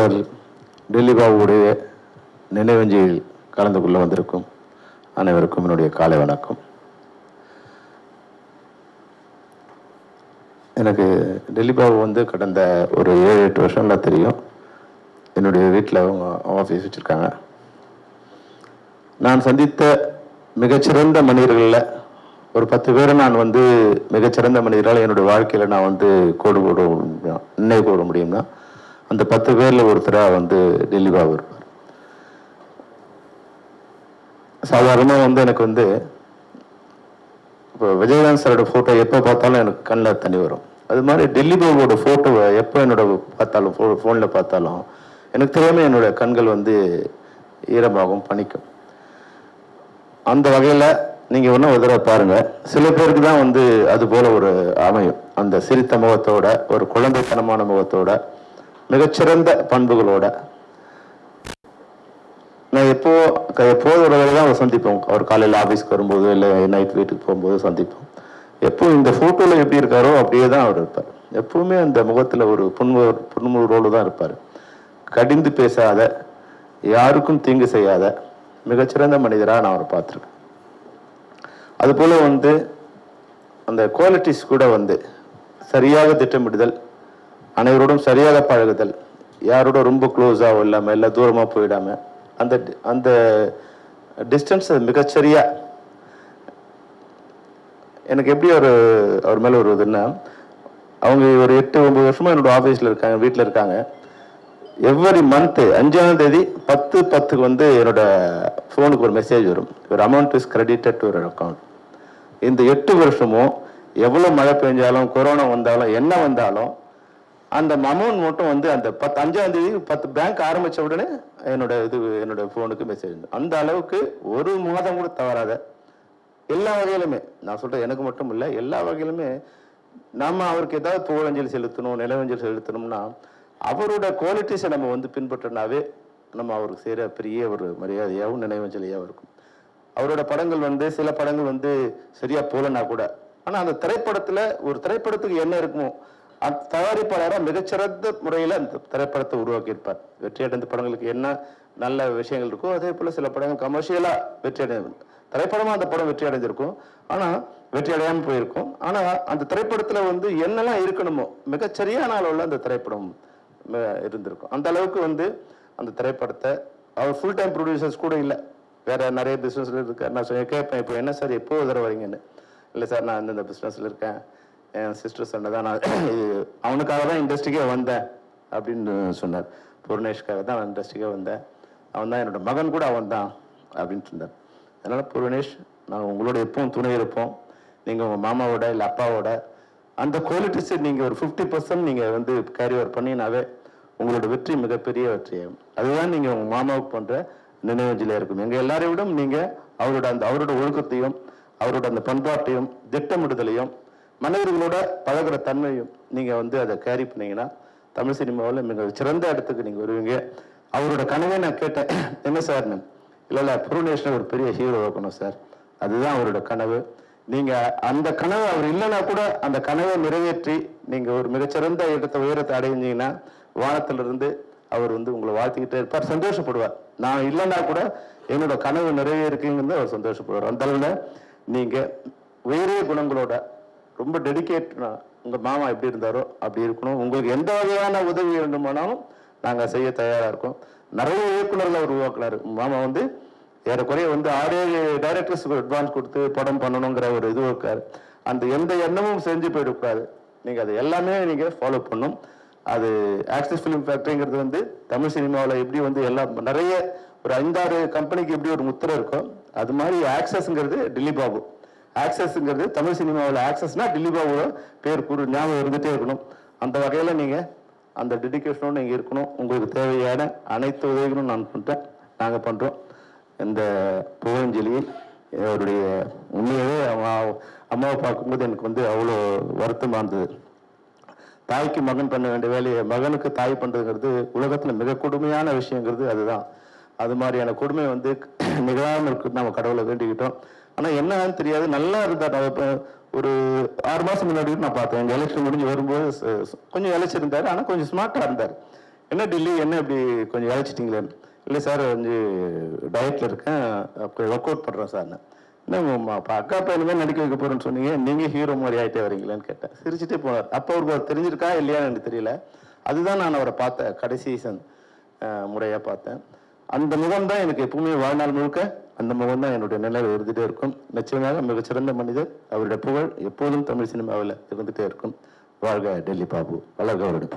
சகோதரர் டெல்லி பாபுடைய நினைவஞ்சியில் கலந்து கொள்ள வந்திருக்கும் அனைவருக்கும் என்னுடைய காலை வணக்கம். எனக்கு டெல்லி பாபு வந்து கடந்த ஒரு ஏழு எட்டு வருஷம்லாம் தெரியும். என்னுடைய வீட்டில் அவங்க ஆஃபீஸ் வச்சுருக்காங்க. நான் சந்தித்த மிகச்சிறந்த மனிதர்களில் ஒரு பத்து பேரை நான் வந்து மிகச்சிறந்த மனிதரால் என்னுடைய வாழ்க்கையில் நான் வந்து கோடு போட முடியும். நினைவு கூற முடியும்னா அந்த பத்து பேரில் ஒருத்தராக வந்து டெல்லி பாபு இருப்பார். சாதாரணமாக வந்து எனக்கு வந்து இப்போ விஜயகாந்த் சாரோட ஃபோட்டோ எப்போ பார்த்தாலும் எனக்கு கண்ணில் தண்ணி வரும். அது மாதிரி டெல்லி பாபுவோட ஃபோட்டோவை எப்போ என்னோட பார்த்தாலும் ஃபோ ஃபோனில் பார்த்தாலும் எனக்கு தெரியாமல் என்னோட கண்கள் வந்து ஈரமாகும் பணிக்கும் அந்த வகையில் நீங்கள் ஒன்றும் ஒரு தடவை பாருங்கள் சில பேருக்கு தான் வந்து அது போல் ஒரு அமையும். அந்த சிரித்த முகத்தோட ஒரு குழந்தைத்தனமான முகத்தோட மிகச்சிறந்த பண்புகளோட. நான் எப்போ எப்போது ஒரு வேலை தான் அவர் சந்திப்போம். அவர் காலையில் ஆஃபீஸ்க்கு வரும்போது இல்லை நைட் வீட்டுக்கு போகும்போது சந்திப்போம். எப்போ இந்த ஃபோட்டோவில் எப்படி இருக்காரோ அப்படியே தான் அவர் இருப்பார். எப்பவுமே அந்த முகத்தில் ஒரு புன்மு புன்முறுவோடு தான் இருப்பார். கடிந்து பேசாத யாருக்கும் தீங்கு செய்யாத மிகச்சிறந்த மனிதராக நான் அவரை பார்த்துருக்கேன். அதுபோல் வந்து அந்த குவாலிட்டிஸ் கூட வந்து சரியாக திட்டமிடுதல் அனைவரோடும் சரியாக பழகுதல். யாரோட ரொம்ப க்ளோஸாகவும் இல்லாமல் இல்லை தூரமாக போயிடாமல் அந்த அந்த டிஸ்டன்ஸ் மிகச்சரியாக எனக்கு எப்படி ஒரு அவர் மேலே ஒரு இதுன்னா அவங்க ஒரு எட்டு ஒன்பது வருஷமாக என்னோட ஆஃபீஸில் இருக்காங்க வீட்டில் இருக்காங்க. எவ்ரி மந்த்து அஞ்சாம் தேதி பத்து பத்துக்கு வந்து என்னோட ஃபோனுக்கு ஒரு மெசேஜ் வரும். ஒரு அமௌண்ட் இஸ் கிரெடிட்டட் டு ஒரு அக்கௌண்ட் இந்த எட்டு வருஷமும் எவ்வளோ மழை பெஞ்சாலும் கொரோனா வந்தாலும் என்ன வந்தாலும் அந்த அமௌண்ட் மட்டும் வந்து அந்த பத்து அஞ்சாம் தேதி பத்து பேங்க் ஆரம்பிச்ச உடனே என்னோட இது என்னோட ஃபோனுக்கு மெசேஜ் அந்த அளவுக்கு ஒரு மாதம் கூட தவறாத எல்லா வகையிலுமே நான் சொல்றேன் எனக்கு மட்டும் இல்லை எல்லா வகையிலுமே நாம் அவருக்கு ஏதாவது புகழஞ்சலி செலுத்தணும் நிலவஞ்சல் செலுத்தணும்னா அவரோட குவாலிட்டிஸை நம்ம வந்து பின்பற்றினாவே நம்ம அவருக்கு செய்கிற பெரிய ஒரு மரியாதையாகவும் நினைவஞ்சலியாகவும் இருக்கும். அவரோட படங்கள் வந்து சில படங்கள் வந்து சரியாக போகலன்னா கூட ஆனால் அந்த திரைப்படத்தில் ஒரு திரைப்படத்துக்கு என்ன இருக்குமோ அந்த தயாரிப்பாளராக மிகச்சிறந்த முறையில் அந்த திரைப்படத்தை உருவாக்கியிருப்பார். வெற்றி அடைந்த படங்களுக்கு என்ன நல்ல விஷயங்கள் இருக்கோ அதே போல் சில படங்கள் கமர்ஷியலாக வெற்றி அடை திரைப்படமாக அந்த படம் வெற்றி அடைஞ்சிருக்கும் ஆனால் வெற்றி அடையாமல் போயிருக்கும். ஆனால் அந்த திரைப்படத்தில் வந்து என்னெல்லாம் இருக்கணுமோ மிகச்சரியான அளவுல அந்த திரைப்படம் இருந்திருக்கும். அந்த அளவுக்கு வந்து அந்த திரைப்படத்தை அவர் ஃபுல் டைம் ப்ரொடியூசர்ஸ் கூட இல்லை. வேற நிறைய பிஸ்னஸில் இருக்கார். நான் கேட்பேன் இப்போ என்ன சார் எப்போ உதர வரீங்கன்னு இல்லை சார் நான் இந்த பிஸ்னஸில் இருக்கேன். என் சிஸ்டர் சொன்னதான் நான் இது அவனுக்காக தான் இண்டஸ்ட்ரிக்கே வந்தேன் அப்படின்னு சொன்னார். புவனேஷ்காக தான் நான் இண்டஸ்ட்ரிக்கே வந்தேன். அவன் தான் என்னோட மகன் கூட அவன் தான் அப்படின்னு சொன்னார். அதனால் புவனேஷ் நான் உங்களோட எப்பவும் துணை இருப்போம். நீங்கள் உங்கள் மாமாவோட இல்லை அப்பாவோட அந்த குவாலிட்டிஸை நீங்கள் ஒரு ஃபிஃப்டி பர்சன்ட் நீங்கள் வந்து கேரி ஓவர் பண்ணினாவே உங்களோட வெற்றி மிகப்பெரிய வெற்றியாகும். அதுதான் நீங்கள் உங்கள் மாமாவுக்கு போன்ற நினைவஞ்சலியா இருக்கும். எங்கள் எல்லாரையும் விட நீங்கள் அவரோட அந்த அவரோட ஒழுக்கத்தையும் அவரோட அந்த பண்பாட்டையும் திட்டமிடுதலையும் மனிதர்களோட பழகுற தன்மையும் நீங்கள் வந்து அதை கேரி பண்ணீங்கன்னா தமிழ் சினிமாவில் மிக சிறந்த இடத்துக்கு நீங்கள் வருவீங்க. அவரோட கனவை நான் கேட்டேன். என்ன சார்னு இல்லை இல்லை புருணேஷன் ஒரு பெரிய ஹீரோ இருக்கணும் சார். அதுதான் அவரோட கனவு. நீங்கள் அந்த கனவு அவர் இல்லைன்னா கூட அந்த கனவை நிறைவேற்றி நீங்கள் ஒரு மிகச்சிறந்த இடத்தை உயரத்தை அடைஞ்சிங்கன்னா வானத்திலிருந்து அவர் வந்து உங்களை வாழ்த்திக்கிட்டே இருப்பார் சந்தோஷப்படுவார். நான் இல்லைன்னா கூட என்னோட கனவு நிறைவேறுக்குங்கிறது அவர் சந்தோஷப்படுவார். அந்த அளவில் நீங்கள் உயரிய குணங்களோட ரொம்ப டெடிகேட்னா உங்கள் மாமா எப்படி இருந்தாரோ அப்படி இருக்கணும். உங்களுக்கு எந்த வகையான உதவி வேண்டுமானாலும் நாங்கள் செய்ய தயாராக இருக்கோம். நிறைய இயக்குனர்களை உருவாக்குனாரு. மாமா வந்து ஏறக்குறைய வந்து ஆறு ஏழு டைரக்டர்ஸுக்கு அட்வான்ஸ் கொடுத்து படம் பண்ணணுங்கிற ஒரு இது இருக்கார். அந்த எந்த எண்ணமும் செஞ்சு போயிடக்கூடாது. நீங்கள் அது எல்லாமே நீங்கள் ஃபாலோ பண்ணும். அது ஆக்சிஸ் ஃபிலிம் ஃபேக்ட்ரிங்கிறது வந்து தமிழ் சினிமாவில் எப்படி வந்து எல்லா நிறைய ஒரு ஐந்தாறு கம்பெனிக்கு எப்படி ஒரு முத்திரை இருக்கோ அது மாதிரி ஆக்சஸ்ங்கிறது டில்லி பாபு. ஆக்சஸ்ங்கிறது தமிழ் சினிமாவில் ஆக்சஸ்னா டில்லி பேர் கூறு ஞாபகம் இருந்துகிட்டே இருக்கணும். அந்த வகையில் நீங்கள் அந்த டெடிக்கேஷனோடு நீங்கள் இருக்கணும். உங்களுக்கு தேவையான அனைத்து உதவிகளும் நான் பண்ணுறேன் நாங்கள் பண்ணுறோம் இந்த புகழஞ்சலியில் அவருடைய உண்மையாகவே அம்மாவை பார்க்கும்போது எனக்கு வந்து அவ்வளோ வருத்தமாக இருந்தது. தாய்க்கு மகன் பண்ண வேண்டிய வேலையை மகனுக்கு தாய் பண்ணுறதுங்கிறது உலகத்தில் மிக கொடுமையான விஷயங்கிறது அதுதான். அது மாதிரியான கொடுமை வந்து நிகழாமல் இருக்கு நம்ம கடவுளை வேண்டிக்கிட்டோம். ஆனால் என்னன்னு தெரியாது. நல்லா இருந்தார் நான் ஒரு ஆறு மாதம் முன்னாடி நான் பார்த்தேன். எலெக்ஷன் முடிஞ்சு வரும்போது கொஞ்சம் இழைச்சிருந்தாரு. ஆனால் கொஞ்சம் ஸ்மார்ட்டாக இருந்தார். என்ன டில்லி? என்ன இப்படி கொஞ்சம் இழைச்சிட்டிங்களே? இல்லை சார் வந்து டயட்டில் இருக்கேன். ஒர்க் அவுட் பண்ணுறேன் சார் என்ன அப்போ அக்கா பையனுமே நடிக்க வைக்க போகிறேன்னு சொன்னீங்க. நீங்கள் ஹீரோ மாதிரி ஆகிட்டே வரீங்களான்னு கேட்டேன். சிரிச்சிட்டே போனார். அப்போ அவருக்கு அவர் தெரிஞ்சிருக்கா இல்லையான்னு எனக்கு தெரியல. அதுதான் நான் அவரை பார்த்தேன் கடைசி சீசன் முறையாக பார்த்தேன். அந்த முகம் தான் எனக்கு எப்பவுமே வாழ்நாள் முழுக்க அந்த முகம் தான் என்னுடைய நிலையில் இருந்துகிட்டே இருக்கும். நிச்சயமாக மிகச்சிறந்த மனிதர். அவருடைய புகழ் எப்போதும் தமிழ் சினிமாவில் இருந்துகிட்டே இருக்கும். வாழ்க டெல்லி பாபு. வளர்க அவருடைய